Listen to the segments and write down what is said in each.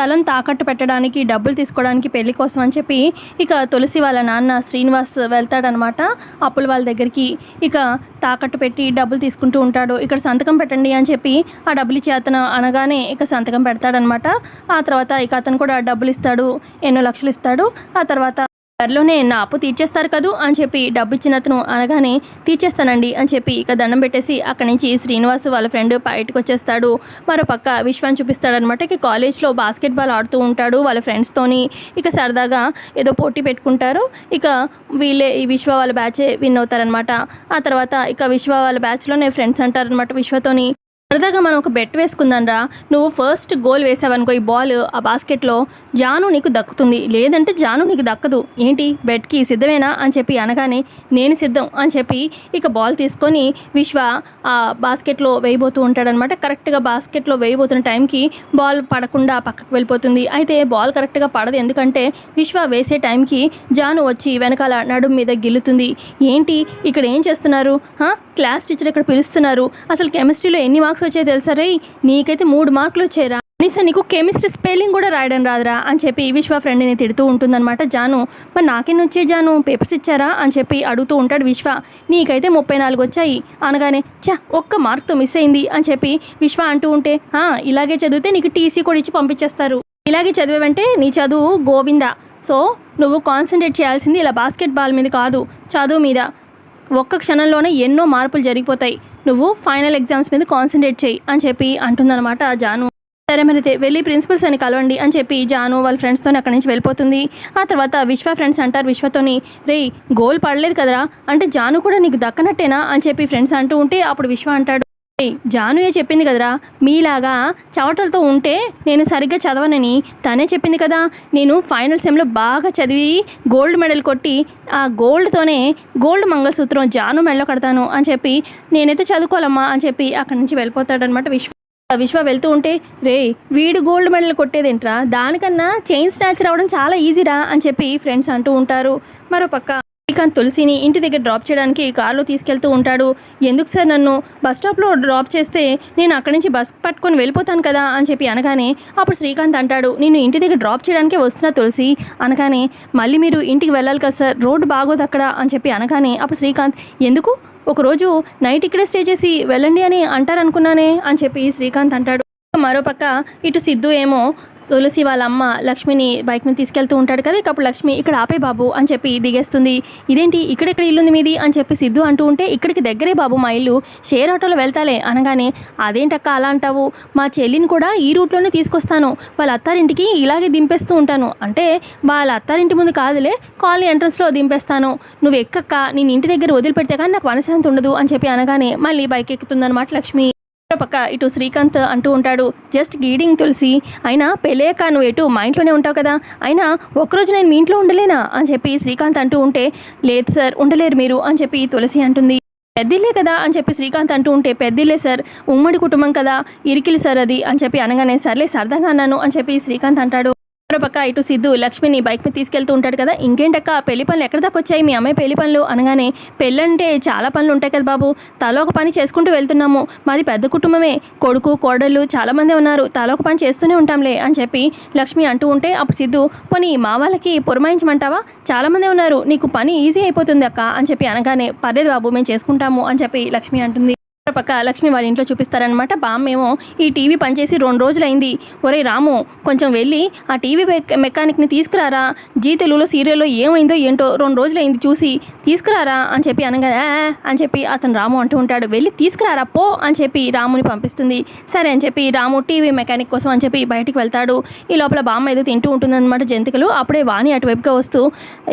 స్థలం తాకట్టు పెట్టడానికి డబ్బులు తీసుకోవడానికి పెళ్ళి కోసం అని చెప్పి ఇక తులసి వాళ్ళ నాన్న శ్రీనివాస్ వెళ్తాడనమాట. అప్పుల వాళ్ళ దగ్గరికి ఇక తాకట్టు పెట్టి డబ్బులు తీసుకుంటూ ఉంటాడు. ఇక్కడ సంతకం పెట్టండి అని చెప్పి ఆ డబ్బులు ఇచ్చి అతను అనగానే ఇక సంతకం పెడతాడనమాట. ఆ తర్వాత ఇక అతను కూడా డబ్బులు ఇస్తాడు ఎన్నో లక్షలు ఇస్తాడు. ఆ తర్వాత త్వరలోనే నా అప్పు తీర్చేస్తారు కదూ అని చెప్పి డబ్బు ఇచ్చిన అతను అనగానే తీర్చేస్తానండి అని చెప్పి ఇక దండం పెట్టేసి అక్కడి నుంచి శ్రీనివాస్ వాళ్ళ ఫ్రెండ్ బయటకు వచ్చేస్తాడు. మరో పక్క విశ్వాన్ని చూపిస్తాడనమాట ఇక కాలేజ్లో బాస్కెట్బాల్ ఆడుతూ ఉంటాడు వాళ్ళ ఫ్రెండ్స్తోని. ఇక సరదాగా ఏదో పోటీ పెట్టుకుంటారు. ఇక వీళ్ళే ఈ విశ్వ వాళ్ళ బ్యాచే విన్ అవుతారనమాట ఆ తర్వాత ఇక విశ్వ వాళ్ళ బ్యాచ్లోనే ఫ్రెండ్స్ అంటారనమాట విశ్వతోని. సరదాగా మనం ఒక బెట్ వేసుకుందాం రా. నువ్వు ఫస్ట్ గోల్ వేసావనుకో ఈ బాల్ ఆ బాస్కెట్లో జాను నీకు దక్కుతుంది. లేదంటే జాను నీకు దక్కదు. ఏంటి? బెట్కి సిద్ధమేనా? అని చెప్పి అనగానే నేను సిద్ధం అని చెప్పి ఇక బాల్ తీసుకొని విశ్వ ఆ బాస్కెట్లో వేయబోతూ ఉంటాడనమాట. కరెక్ట్గా బాస్కెట్లో వేయబోతున్న టైంకి బాల్ పడకుండా పక్కకు వెళ్ళిపోతుంది. అయితే బాల్ కరెక్ట్గా పడదు. ఎందుకంటే విశ్వ వేసే టైంకి జాను వచ్చి వెనకాల నడుము మీద గిల్లుతుంది. ఏంటి? ఇక్కడ ఏం చేస్తున్నారు? క్లాస్ టీచర్ ఇక్కడ పిలుస్తున్నారు. అసలు కెమిస్ట్రీలో ఎన్ని మార్క్స్ వచ్చాయో తెలుసా రే నీకైతే మూడు మార్కులు వచ్చాయిరా కనీసం నీకు కెమిస్ట్రీ స్పెల్లింగ్ కూడా రాయడం రాదురా అని చెప్పి విశ్వ ఫ్రెండ్ని తిడుతూ ఉంటుందన్నమాట జాను. మరి నాకెన్ని వచ్చే జాను? పేపర్స్ ఇచ్చారా? అని చెప్పి అడుగుతూ ఉంటాడు విశ్వ. నీకైతే ముప్పై నాలుగు వచ్చాయి. అనగానే చా ఒక్క మార్క్తో మిస్ అయింది అని చెప్పి విశ్వ అంటూ ఉంటే ఇలాగే చదివితే నీకు టీసీ కూడా ఇచ్చి పంపించేస్తారు. ఇలాగే చదివావంటే నీ చదువు గోవింద. సో నువ్వు కాన్సన్ట్రేట్ చేయాల్సింది ఇలా బాస్కెట్ బాల్ మీద కాదు. చదువు మీద. ఒక్క క్షణంలోనే ఎన్నో మార్పులు జరిగిపోతాయి. నువ్వు ఫైనల్ ఎగ్జామ్స్ మీద కాన్సన్ట్రేట్ చేయి అని చెప్పి అంటుందన్నమాట జాను. సరే మరి అయితే వెళ్ళి ప్రిన్సిపల్స్ అని కలవండి అని చెప్పి జాను వాళ్ళ ఫ్రెండ్స్తో అక్కడి నుంచి వెళ్ళిపోతుంది. ఆ తర్వాత విశ్వ ఫ్రెండ్స్ అంటారు విశ్వతోని రే గోల్ పడలేదు కదరా? అంటే జాను కూడా నీకు దక్కనట్టేనా? అని చెప్పి ఫ్రెండ్స్ అంటూ ఉంటే అప్పుడు విశ్వ అంటాడు జానుయే చెప్పింది కదరా. మీలాగా చవటలతో ఉంటే నేను సరిగ్గా చదవనని తనే చెప్పింది కదా. నేను ఫైనల్ సెమ్లో బాగా చదివి గోల్డ్ మెడల్ కొట్టి ఆ గోల్డ్తోనే గోల్డ్ మంగళసూత్రం జాను మెడలో కడతాను అని చెప్పి నేనైతే చదువుకోవాలమ్మా అని చెప్పి అక్కడి నుంచి వెళ్ళిపోతాడనమాట విశ్వ. విశ్వ వెళ్తూ ఉంటే రే వీడు గోల్డ్ మెడల్ కొట్టేదేంట్రా? దానికన్నా చైన్ స్నాచ్ రావడం చాలా ఈజీరా? అని చెప్పి ఫ్రెండ్స్ అంటూ ఉంటారు. మరో పక్క శ్రీకాంత్ తులసిని ఇంటి దగ్గర డ్రాప్ చేయడానికి కారులో తీసుకెళ్తూ ఉంటాడు. ఎందుకు సార్ నన్ను? బస్ స్టాప్లో డ్రాప్ చేస్తే నేను అక్కడి నుంచి బస్ పట్టుకొని వెళ్ళిపోతాను కదా అని చెప్పి అనగానే అప్పుడు శ్రీకాంత్ అంటాడు నేను ఇంటి దగ్గర డ్రాప్ చేయడానికే వస్తున్నా తులసి అనగానే మళ్ళీ మీరు ఇంటికి వెళ్ళాలి కదా సార్ రోడ్డు బాగోదు అక్కడ అని చెప్పి అనగానే అప్పుడు శ్రీకాంత్ ఎందుకు? ఒకరోజు నైట్ ఇక్కడే స్టే చేసి వెళ్ళండి అని అంటారనుకున్నానే అని చెప్పి శ్రీకాంత్ అంటాడు. మరోపక్క ఇటు సిద్ధు ఏమో తులసి వాళ్ళ అమ్మ లక్ష్మిని బైక్ మీద తీసుకెళ్తూ ఉంటాడు కదా ఇకప్పుడు లక్ష్మి ఇక్కడ ఆపే బాబు అని చెప్పి దిగేస్తుంది. ఇదేంటి? ఇక్కడెక్కడ ఇల్లుంది మీది? అని చెప్పి సిద్ధు అంటూ ఉంటే ఇక్కడికి దగ్గరే బాబు మా ఇల్లు. షేర్ ఆటోలో వెళ్తాలే అనగానే అదేంటక్క అలా అంటావు? మా చెల్లిని కూడా ఈ రూట్లోనే తీసుకొస్తాను. వాళ్ళ అత్తారింటికి ఇలాగే దింపేస్తూ ఉంటాను. అంటే వాళ్ళ అత్తారింటి ముందు కాదులే కాలనీ ఎంట్రన్స్లో దింపేస్తాను. నువ్వు ఎక్కక్క? నేను ఇంటి దగ్గర వదిలిపెడితే కానీ నాకు మనశ్శాంతి ఉండదు అని చెప్పి అనగానే మళ్ళీ బైక్ ఎక్కుతుందన్నమాట లక్ష్మి. పక్క ఇటు శ్రీకాంత్ అంటూ ఉంటాడు జస్ట్ గీడింగ్ తులసి. అయినా పెళ్ళాక నువ్వు ఎటు మా ఇంట్లోనే ఉంటావు కదా. అయినా ఒక్కరోజు నేను మీ ఇంట్లో ఉండలేనా? అని చెప్పి శ్రీకాంత్ అంటూ ఉంటే లేదు సార్ ఉండలేరు మీరు అని చెప్పి తులసి అంటుంది. పెద్దిల్లే కదా అని చెప్పి శ్రీకాంత్ అంటూ ఉంటే పెద్దిల్లే సార్ ఉమ్మడి కుటుంబం కదా ఇరికిలి సార్ అది అని చెప్పి అనగానే సర్లే సరదాగా అన్నాను అని చెప్పి శ్రీకాంత్ అంటాడు. మరో పక్క ఇటు సిద్ధు లక్ష్మిని బైక్ మీద తీసుకెళ్తూ ఉంటాడు కదా. ఇంకేంటక్క పెళ్ళి పనులు ఎక్కడ దాకా వచ్చాయి? మీ అమ్మాయి పెళ్ళి పనులు అనగానే పెళ్ళంటే చాలా పనులు ఉంటాయి కదా బాబు. తలో ఒక పని చేసుకుంటూ వెళ్తున్నాము. మాది పెద్ద కుటుంబమే. కొడుకు కోడళ్ళు చాలా మంది ఉన్నారు. తలో ఒక పని చేస్తూనే ఉంటాంలే అని చెప్పి లక్ష్మి అంటూ ఉంటే అప్పుడు సిద్ధు పోనీ మా వాళ్ళకి పురమాయించమంటావా? చాలా మంది ఉన్నారు. నీకు పని ఈజీ అయిపోతుంది అక్క అని చెప్పి అనగానే పర్లేదు బాబు మేము చేసుకుంటాము అని చెప్పి లక్ష్మి అంటుంది. పక్క లక్ష్మి వాళ్ళ ఇంట్లో చూపిస్తారనమాట బామ్మేమో ఈ టీవీ పనిచేసి రెండు రోజులైంది. ఒరే రాము కొంచెం వెళ్ళి ఆ టీవీ మెకానిక్ని తీసుకురారా? జీ తెలుగులో సీరియల్లో ఏమైందో ఏంటో రెండు రోజులైంది చూసి తీసుకురారా అని చెప్పి అనగా అని చెప్పి అతను రాము అంటూ ఉంటాడు. వెళ్ళి తీసుకురారా పో అని చెప్పి రాముని పంపిస్తుంది. సరే అని చెప్పి రాము టీవీ మెకానిక్ కోసం అని చెప్పి బయటికి వెళ్తాడు. ఈ లోపల బామ్మ ఏదో తింటూ ఉంటుందన్నమాట జంతికలు. అప్పుడే వాణి అటువైపుగా వస్తూ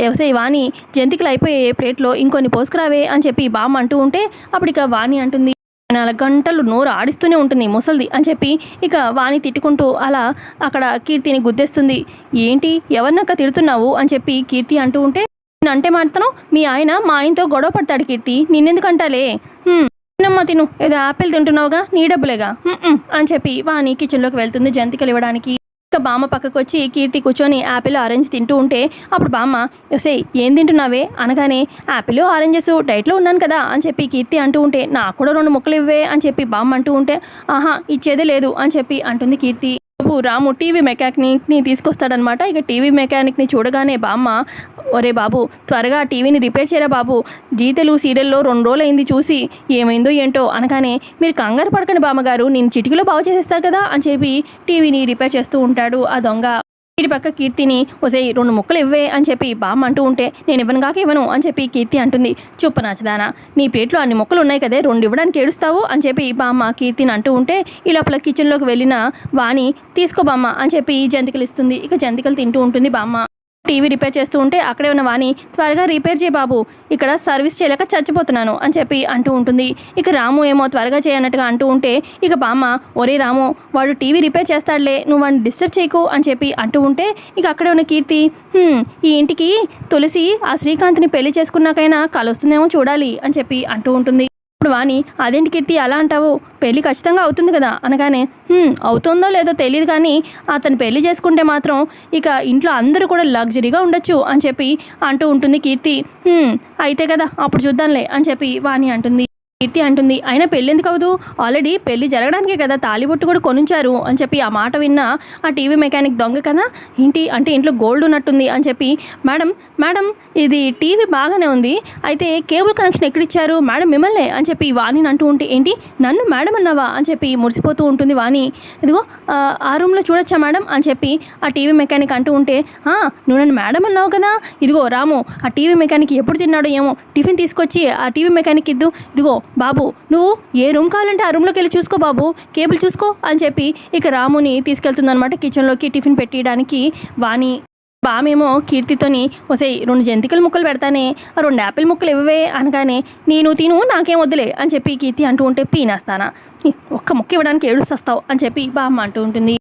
వ్యవసాయ వాణి జంతికలు అయిపోయే ప్లేట్లో ఇంకొన్ని పోసుకురావే అని చెప్పి బామ్మ అంటూ ఉంటే అప్పుడు ఇక వాణి అంటుంది నాలుగు గంటలు నోరు ఆడిస్తూనే ఉంటుంది ముసల్ది అని చెప్పి ఇక వాణి తిట్టుకుంటూ అలా అక్కడ కీర్తిని గుద్దేస్తుంది. ఏంటి? ఎవరినక్క తిడుతున్నావు? అని చెప్పి కీర్తి అంటూ ఉంటే అంటే మాత్రం మీ ఆయన మా ఆయనతో గొడవ పడతాడు కీర్తి. నిన్నెందుకంటాలే? తినమ్మా తిను. ఏదో యాపిల్ తింటున్నావుగా? నీ డబ్బులేగా? అని చెప్పి వాణి కిచెన్లోకి వెళ్తుంది జంతికలు ఇవ్వడానికి. ఇక బామ్మ పక్కకు వచ్చి కీర్తి కూర్చొని యాపిల్ ఆరెంజ్ తింటూ ఉంటే అప్పుడు బామ్మ సే ఏం తింటున్నావే? అనగానే యాపిల్ ఆరెంజెస్ డైట్లో ఉన్నాను కదా అని చెప్పి కీర్తి అంటూ ఉంటే నాకు కూడా రెండు ముక్కలు ఇవ్వే అని చెప్పి బామ్మ అంటూ ఉంటే ఆహా ఇచ్చేదే లేదు అని చెప్పి అంటుంది కీర్తి. బాబు రాము టీవీ మెకానిక్ని తీసుకొస్తాడనమాట ఇక టీవీ మెకానిక్ని చూడగానే బామ్మ ఒరే బాబు త్వరగా టీవీని రిపేర్ చేయరా బాబు. జీతలు సీరియల్లో రెండు రోజులు అయింది చూసి ఏమైందో ఏంటో అనగానే మీరు కంగారు పడకండి బామ్మగారు నేను చిటికలో బాగు చేసేస్తారు కదా అని చెప్పి టీవీని రిపేర్ చేస్తూ ఉంటాడు ఆ దొంగ. ఇటు పక్క కీర్తిని ఒసే రెండు ముక్కలు ఇవ్వే అని చెప్పి బామ్మ అంటూ ఉంటే నేను ఇవ్వను కాక ఇవ్వను అని చెప్పి కీర్తి అంటుంది. చూపు నాచదానా నీ ప్లేట్లో అన్ని ముక్కలు ఉన్నాయి కదే రెండు ఇవ్వడానికి ఏడుస్తావు అని చెప్పి బామ్మ కీర్తిని అంటూ ఉంటే ఈ లోపల కిచెన్లోకి వెళ్ళిన వాణి తీసుకో బామ్మ అని చెప్పి జంతికలు ఇస్తుంది ఇక జంతికలు తింటూ ఉంటుంది బామ్మ. టీవీ రిపేర్ చేస్తూ ఉంటే అక్కడే ఉన్న వాణి త్వరగా రిపేర్ చేయ బాబు. ఇక్కడ సర్వీస్ చేయలేక చచ్చిపోతున్నాను అని చెప్పి అంటూ ఉంటుంది. ఇక రాము ఏమో త్వరగా చేయనట్టుగా అంటూ ఉంటే ఇక బామ్మ ఒరే రాము వాడు టీవీ రిపేర్ చేస్తాడులే నువ్వు వాడిని డిస్టర్బ్ చేయకు అని చెప్పి అంటూ ఉంటే ఇక అక్కడే ఉన్న కీర్తి ఈ ఇంటికి తులసి ఆ శ్రీకాంత్ని పెళ్ళి చేసుకున్నాకైనా కలుస్తుందేమో చూడాలి అని చెప్పి అంటూ ఉంటుంది. ఇప్పుడు వాణి అదేంటి కీర్తి అలా అంటావు? పెళ్ళి ఖచ్చితంగా అవుతుంది కదా? అనగానే అవుతుందో లేదో తెలియదు కానీ అతను పెళ్ళి చేసుకుంటే మాత్రం ఇక ఇంట్లో అందరూ కూడా లగ్జరీగా ఉండొచ్చు అని చెప్పి అంటూ ఉంటుంది కీర్తి. అయితే కదా అప్పుడు చూద్దాంలే అని చెప్పి వాణి అంటుంది. కీర్తి అంటుంది ఆయన పెళ్ళెందుకు అవదు? ఆల్రెడీ పెళ్ళి జరగడానికే కదా తాలిబొట్టు కూడా కొనుంచారు అని చెప్పి ఆ మాట విన్న ఆ టీవీ మెకానిక్ దొంగ కదా ఏంటి? అంటే ఇంట్లో గోల్డ్ ఉన్నట్టుంది అని చెప్పి మేడం మేడం ఇది టీవీ బాగానే ఉంది అయితే కేబుల్ కనెక్షన్ ఎక్కడిచ్చారు? మేడం మిమ్మల్నే అని చెప్పి వాణిని అంటూ ఉంటే ఏంటి? నన్ను మేడం అన్నావా? అని చెప్పి మురిసిపోతూ ఉంటుంది వాణి. ఇదిగో ఆ, రూమ్లో చూడొచ్చా మేడం? అని చెప్పి ఆ టీవీ మెకానిక్ అంటూ ఉంటే నువ్వు నన్ను మేడం అన్నావు కదా? ఇదిగో రాము ఆ టీవీ మెకానిక్ ఎప్పుడు తిన్నాడో ఏమో టిఫిన్ తీసుకొచ్చి ఆ టీవీ మెకానిక్ ఇద్దు ఇదిగో బాబు నువ్వు ఏ రూమ్ కావాలంటే ఆ రూమ్లోకి వెళ్ళి చూసుకో బాబు కేబుల్ చూసుకో అని చెప్పి ఇక రాముని తీసుకెళ్తుందనమాట కిచెన్లోకి టిఫిన్ పెట్టడానికి వాణి బామేమో కీర్తితోని ఒసే రెండు జంతికల ముక్కలు పెడతానే ఆ రెండు యాపిల్ ముక్కలు ఇవ్వవే అనగానే నేను తిను నాకేం వద్దులే అని చెప్పి కీర్తి అంటూ ఉంటే పీనేస్తానా. ఒక్క ముక్క ఇవ్వడానికి ఏడుస్తావు అని చెప్పి బామ్మ అంటూ ఉంటుంది.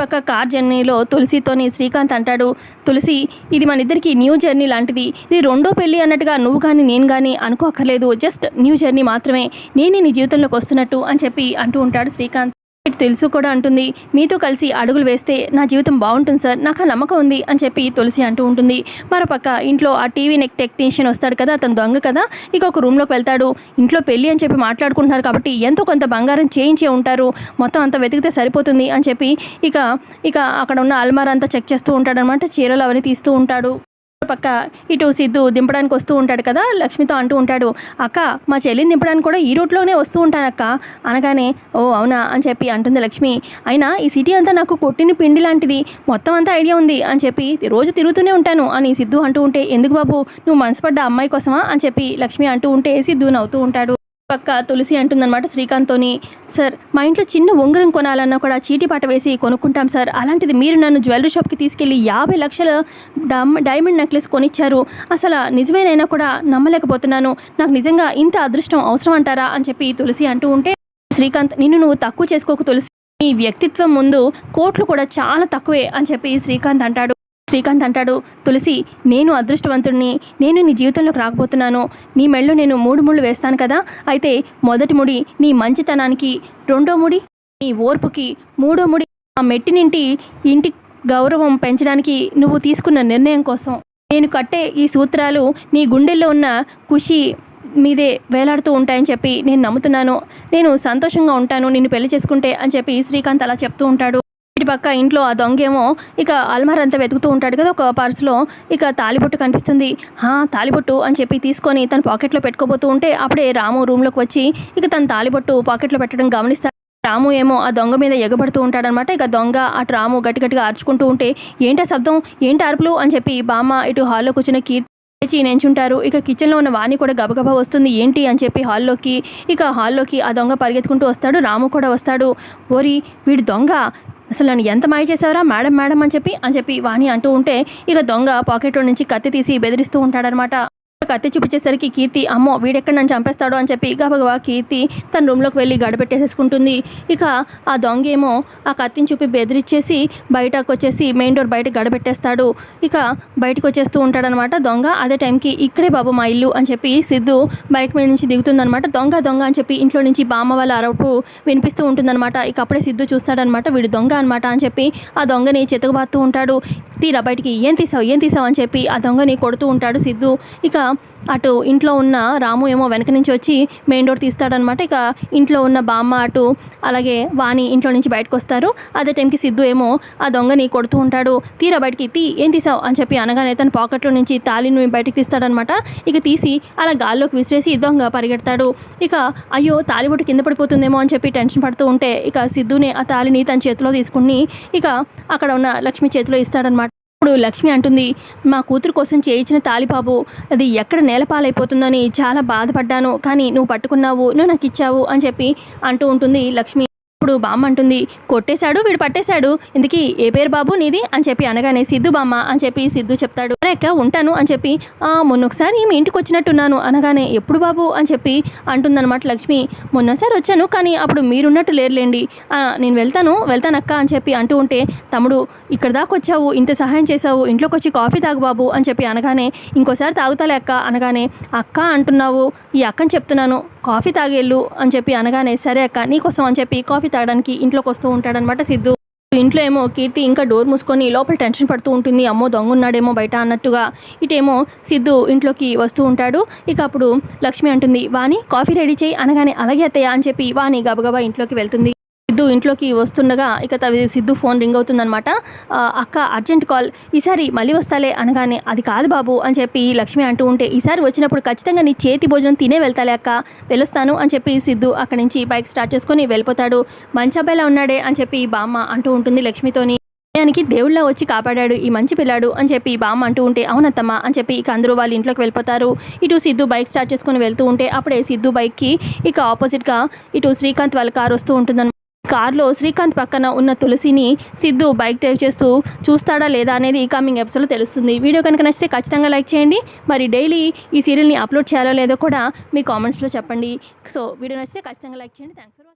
పక్క కార్ జర్నీలో తులసితోని శ్రీకాంత్ అంటాడు. తులసి ఇది మన ఇద్దరికి న్యూ జర్నీ లాంటిది. ఇది రెండో పెళ్ళి అన్నట్టుగా నువ్వు కానీ నేను కానీ అనుకోక్కర్లేదు జస్ట్ న్యూ జర్నీ మాత్రమే. నేనే నీ జీవితంలోకి వస్తున్నట్టు అని చెప్పి అంటూ ఉంటాడు శ్రీకాంత్. తెలుసు కూడా అంటుంది. మీతో కలిసి అడుగులు వేస్తే నా జీవితం బాగుంటుంది సార్. నాకు ఆ నమ్మకం ఉంది అని చెప్పి తులసి అంటూ ఉంటుంది. మరోపక్క ఇంట్లో ఆ టీవీ నెక్ టెక్నీషియన్ వస్తాడు కదా అతను దొంగ కదా ఇక ఒక రూమ్లోకి వెళ్తాడు. ఇంట్లో పెళ్ళి అని చెప్పి మాట్లాడుకుంటున్నారు కాబట్టి ఎంతో కొంత బంగారం చేయించే ఉంటారు. మొత్తం అంతా వెతికితే సరిపోతుంది అని చెప్పి ఇక ఇక అక్కడ ఉన్న అల్మార్ అంతా చెక్ చేస్తూ ఉంటాడనమాట చీరలు అవన్నీ తీస్తూ ఉంటాడు. పక్క ఇటు సిద్ధు దింపడానికి వస్తూ ఉంటాడు కదా లక్ష్మితో అంటూ ఉంటాడు అక్క మా చెల్లిని దింపడానికి కూడా ఈ రూట్లోనే వస్తూ ఉంటానక్క. అనగానే ఓ అవునా? అని చెప్పి అంటుంది లక్ష్మి. అయినా ఈ సిటీ అంతా నాకు కొట్టిన పిండి లాంటిది మొత్తం అంతా ఐడియా ఉంది అని చెప్పి రోజు తిరుగుతూనే ఉంటాను అని సిద్ధు అంటూ ఉంటే ఎందుకు బాబు నువ్వు మనసుపడ్డ అమ్మాయి కోసమా? అని చెప్పి లక్ష్మి అంటూ ఉంటే సిద్ధు నవ్వుతూ ఉంటాడు. పక్క తులసి అంటుందన్నమాట శ్రీకాంత్తోని. సార్ మా ఇంట్లో చిన్న ఉంగరం కొనాలన్నా కూడా చీటీ పాట వేసి కొనుక్కుంటాం సార్. అలాంటిది మీరు నన్ను జ్యువెలరీ షాప్కి తీసుకెళ్ళి యాభై లక్షల డమ్ డైమండ్ నెక్లెస్ కొనిచ్చారు. అసలు నిజమేనైనా కూడా నమ్మలేకపోతున్నాను. నాకు నిజంగా ఇంత అదృష్టం అవసరం అంటారా? అని చెప్పి తులసి అంటూ ఉంటే శ్రీకాంత్ నిన్ను నువ్వు తక్కువ చేసుకోకు తులసి. నీ వ్యక్తిత్వం ముందు కోట్లు కూడా చాలా తక్కువే అని చెప్పి శ్రీకాంత్ అంటాడు. శ్రీకాంత్ అంటాడు తులసి నేను అదృష్టవంతుడిని నేను నీ జీవితంలోకి రాకపోతున్నాను. నీ మెళ్ళు నేను మూడు ముళ్ళు వేస్తాను కదా? అయితే మొదటి ముడి నీ మంచితనానికి రెండో ముడి నీ ఓర్పుకి మూడో ముడి ఆ మెట్టినింటి ఇంటి గౌరవం పెంచడానికి నువ్వు తీసుకున్న నిర్ణయం కోసం. నేను కట్టే ఈ సూత్రాలు నీ గుండెల్లో ఉన్న ఖుషి మీదే వేలాడుతూ ఉంటాయని చెప్పి నేను నమ్ముతున్నాను. నేను సంతోషంగా ఉంటాను నిన్ను పెళ్ళి చేసుకుంటే అని చెప్పి శ్రీకాంత్ అలా చెప్తూ ఉంటాడు. పక్క ఇంట్లో ఆ దొంగేమో ఇక అల్మార్ అంతా వెతుకుతూ ఉంటాడు కదా ఒక పర్సులో. ఇక తాలిబొట్టు కనిపిస్తుంది. హా తాలిబొట్టు? అని చెప్పి తీసుకొని తన పాకెట్లో పెట్టుకోబోతూ ఉంటే అప్పుడే రాము రూమ్లోకి వచ్చి ఇక తన తాలిబొట్టు పాకెట్లో పెట్టడం గమనిస్తాడు రాము ఏమో ఆ దొంగ మీద ఎగబడుతూ ఉంటాడనమాట. ఇక దొంగ అటు రాము గట్టి గట్టిగా అరుచుకుంటూ ఉంటే ఏంటి ఆ శబ్దం? ఏంటి అరుపులు? అని చెప్పి బామ్మ ఇటు హాల్లో కూర్చున్న కీర్తి లేచి నెంచుంటారు. ఇక కిచెన్లో ఉన్న వాణి కూడా గబగబా వస్తుంది. ఏంటి? అని చెప్పి హాల్లోకి ఇక హాల్లోకి ఆ దొంగ పరిగెత్తుకుంటూ వస్తాడు. రాము కూడా వస్తాడు. ఓరి వీడు దొంగ? అసలు నన్ను ఎంత మాయ చేసావరా మేడం మేడం అని చెప్పి అని చెప్పి వాణి అంటూ ఉంటే ఇక దొంగ పాకెట్లో నుంచి కత్తి తీసి బెదిరిస్తూ ఉంటాడనమాట కత్తి చూపించేసరికి కీర్తి అమ్మో వీడెక్కడ నన్ను చంపేస్తాడు అని చెప్పి గబగబా కీర్తి తన రూమ్లోకి వెళ్ళి గడపెట్టేసేసుకుంటుంది. ఇక ఆ దొంగ ఏమో ఆ కత్తిని చూపి బెదిరిచ్చేసి బయటకు వచ్చేసి మెయిన్ డోర్ బయట గడపెట్టేస్తాడు. ఇక బయటకు వచ్చేస్తూ ఉంటాడనమాట దొంగ. అదే టైంకి ఇక్కడే బాబు మా ఇల్లు అని చెప్పి సిద్ధు బైక్ మీద నుంచి దిగుతుందనమాట. దొంగ దొంగ అని చెప్పి ఇంట్లో నుంచి బామ్మ వాళ్ళ అరపు వినిపిస్తూ ఉంటుందన్నమాట ఇక అప్పుడే సిద్ధు చూస్తాడనమాట వీడు దొంగ అనమాట అని చెప్పి ఆ దొంగని చెతకబాత్తూ ఉంటాడు. తీరా బయటికి ఏం తీసావు ఏం తీసావు? అని చెప్పి ఆ దొంగని కొడుతూ ఉంటాడు సిద్ధు. ఇక అటు ఇంట్లో ఉన్న రాము ఏమో వెనక నుంచి వచ్చి మెయిన్ డోర్ తీస్తాడనమాట ఇక ఇంట్లో ఉన్న బామ్మ అటు అలాగే వాణి ఇంట్లో నుంచి బయటకు వస్తారు. అదే టైంకి సిద్ధు ఏమో ఆ దొంగని కొడుతూ ఉంటాడు. తీరా బయటికి తీ ఏం తీసావు? అని చెప్పి అనగానే తన పాకెట్లో నుంచి తాళిని బయటకు తీస్తాడనమాట ఇక తీసి అలా గాల్లోకి విసిరేసి దొంగ పరిగెడతాడు. ఇక అయ్యో తాలిబొట్టు కింద పడిపోతుందేమో అని చెప్పి టెన్షన్ పడుతూ ఉంటే ఇక సిద్ధునే ఆ తాళిని తన చేతిలో తీసుకుని ఇక అక్కడ ఉన్న లక్ష్మి చేతిలో ఇస్తాడనమాట ఇప్పుడు లక్ష్మి అంటుంది మా కూతురు కోసం చేయించిన తాలిబాబు అది ఎక్కడ నేలపాలైపోతుందని చాలా బాధపడ్డాను. కానీ నువ్వు పట్టుకున్నావు నువ్వు నాకు ఇచ్చావు అని చెప్పి అంటూ ఉంటుంది లక్ష్మి. అప్పుడు బామ్మ అంటుంది కొట్టేశాడు వీడు పట్టేశాడు. ఇందుకీ ఏ పేరు బాబు నీది? అని చెప్పి అనగానే సిద్ధు బామ్మ అని చెప్పి సిద్ధు చెప్తాడు. "అరే అక్క ఉంటాను అని చెప్పి మొన్నొకసారి మొన్న ఒకసారి మీ ఇంటికి వచ్చినట్టున్నాను అనగానే ఎప్పుడు బాబు? అని చెప్పి అంటుందన్నమాట లక్ష్మి. మొన్నసారి వచ్చాను కానీ అప్పుడు మీరున్నట్టు లేరులేండి. నేను వెళ్తాను వెళ్తానక్క అని చెప్పి అంటూ ఉంటే తమ్ముడు ఇక్కడ దాకా వచ్చావు ఇంత సహాయం చేసావు ఇంట్లోకి వచ్చి కాఫీ తాగు బాబు అని చెప్పి అనగానే ఇంకోసారి తాగుతాలే అక్క అనగానే అక్క అంటున్నావు ఈ అక్కని చెప్తున్నాను కాఫీ తాగేళ్ళు అని చెప్పి అనగానే సరే అక్క నీకోసం అని చెప్పి కాఫీ తాగడానికి ఇంట్లోకి వస్తూ ఉంటాడనమాట సిద్ధు. ఇంట్లో ఏమో కీర్తి ఇంకా డోర్ మూసుకొని లోపల టెన్షన్ పడుతూ ఉంటుంది. అమ్మో దొంగ ఉన్నాడేమో బయట అన్నట్టుగా ఇటేమో సిద్ధు ఇంట్లోకి వస్తూ ఉంటాడు. ఇక అప్పుడు లక్ష్మి అంటుంది వాణి కాఫీ రెడీ చేయి అనగానే అలాగే అత్తయ్య అని చెప్పి వాణి గబగబా ఇంట్లోకి వెళ్తుంది. సిద్ధు ఇంట్లోకి వస్తుండగా ఇక సిద్ధు ఫోన్ రింగ్ అవుతుందనమాట అక్క అర్జెంట్ కాల్ ఈసారి మళ్ళీ వస్తాలే అనగానే అది కాదు బాబు అని చెప్పి లక్ష్మి అంటూ ఉంటే ఈసారి వచ్చినప్పుడు ఖచ్చితంగా నీ చేతి భోజనం తినే వెళ్తాలే అక్క వెళ్ళొస్తాను అని చెప్పి సిద్ధు అక్కడి నుంచి బైక్ స్టార్ట్ చేసుకొని వెళ్ళిపోతాడు. మంచి అబ్బాయిలా ఉన్నాడే అని చెప్పి బామ్మ అంటూ ఉంటుంది లక్ష్మితోని. సమయానికి దేవుళ్ళ వచ్చి కాపాడాడు ఈ మంచి పిల్లాడు అని చెప్పి బామ్మ అంటూ ఉంటే అవునత్తమ్మ అని చెప్పి ఇక అందరూ వాళ్ళ ఇంట్లోకి వెళ్ళిపోతారు. ఇటు సిద్ధు బైక్ స్టార్ట్ చేసుకొని వెళ్తూ ఉంటే అప్పుడే సిద్ధు బైక్కి ఇక ఆపోజిట్గా ఇటు శ్రీకాంత్ వాళ్ళ కారు వస్తూ ఉంటుందన్నమాట. కార్లో శ్రీకాంత్ పక్కన ఉన్న తులసిని సిద్ధు బైక్ డ్రైవ్ చేస్తూ చూస్తాడా లేదా అనేది కమింగ్ ఎపిసోడ్లో తెలుస్తుంది. వీడియో కనుక నచ్చితే ఖచ్చితంగా లైక్ చేయండి. మరి డైలీ ఈ సీరియల్ని అప్లోడ్ చేయాలో లేదో కూడా మీ కామెంట్స్లో చెప్పండి. సో వీడియో నచ్చితే ఖచ్చితంగా లైక్ చేయండి. Thanks for